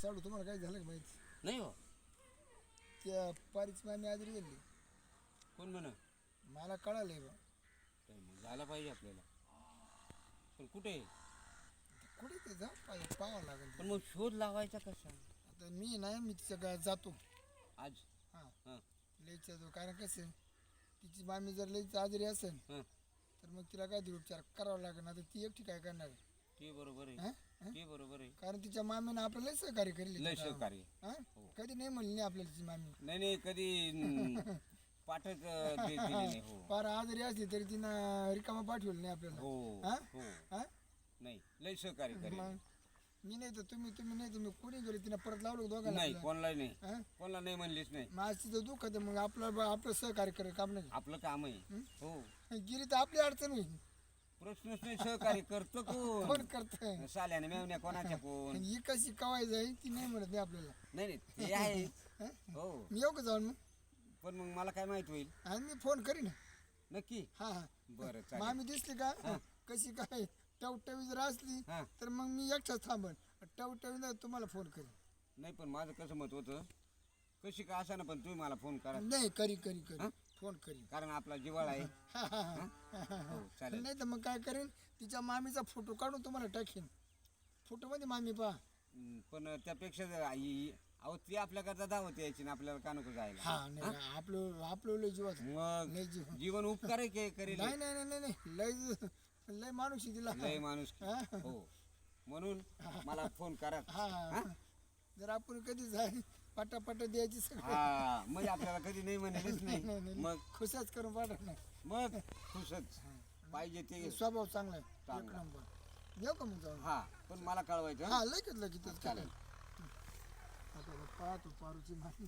साडू तुम्हाला काय झालं का माहिती? नाही हो. त्या पारीच मामी आजरी गेली कोण म्हणा? मला कळालंय बा. तर मग झाला पाहिजे आपल्याला. पण कुठे? कुठे ते जा पाहिजे पाहावं लागेल. पण मग शोध लावायचा कसा? आता मी नाही मी तिच्या गावात जातो. आज? हां. हां. लईच जातो कारण कसं आहे, तिची मामी जर लईच आजारी असेल हां. तर मग तिला काय उपचार करावा लागेल. आता ती एकटी काय करणार आहे? ते बरोबर आहे. हं? हं? ते बरोबर आहे कारण तिच्या मामीनं आपल्याला सहकार्य लय केले सहकार्य. हा. कधी नाही म्हणली नाही आपल्याला तिची मामी. नाही नाही कधी पाठच दिली नाही हो. फार आजारी असली तरी तिनं रिकामा पाठवलं नाही आपल्याला. हो हा? हो. हा? नाही लय सहकार्य करेल. मग मी नाही तर तुम्ही तुम्ही नाही तुम्ही कोणी गेले तिनं परत लावलं का दोघांना नाही? कोणाला नाही. हा? कोणाला नाही म्हणलीच नाही. आज तिथं दुःख आहे मग आपलं आपलं सहकार्य करे काम नाही. आपलं काम आहे. हं? हो. गेली तर आपली अडचण होईल. प्रश्नच नाही सहकार्य करतो कोण? कोण करतंय? साल्याने मेवण्या कोणाच्या कोण? ही कशी कवाय जाईल ती नाही म्हणत नाही आपल्याला. नाही नाही ते आहे. हं? हो. मी येऊ का जाऊन मग? पण मग मला काय माहीत होईल? आणि मी फोन करीन. नक्की? हा हा. बरं चालेल. मामी दिसली का? कशी काय? टवटवी जर असली हा. तर मग मी एकटाच थांबन. टवटवी नाही तुम्हाला फोन करीन. नाही पण माझं कसं मत होतं? कशी का असा ना पण तुम्ही मला फोन करा. नाही करी करी करी? फोन करीन. कारण आपला जिवाळा आहे. हा, चालेल. नाही तर मग काय करेन तिच्या मामीचा फोटो काढून तुम्हाला टाकेन. फोटो मध्ये मामी पहा. पण त्यापेक्षा जर आई अहो ती आपल्याकरता धावत यायची ना आपल्याला का नको जायला. हा नाही आपलं आपलं लय जीवात मग लय जीव. जीवन उपकार आहे के करेल? नाही नाही नाही नाही, नाही. लय लय माणूस आहे तिला. लय माणूस. हा? हो. म्हणून मला फोन करा. हा. हा? जर आपण कधी जाय पटापट द्यायची सगळं. हा म्हणजे आपल्याला कधी नाही म्हणेलच नाही, नाही. नाही, मग? खुशच करून पाठवणार नाही. मग? खुशच. पाहिजे ते. स्वभाव चांगला आहे. एक चांगला. नंबर. येऊ का मग जाऊन? हा पण मला कळवायचं हं? हा लगेच लगेच. चालेल. आता पाहतो पारूची मामी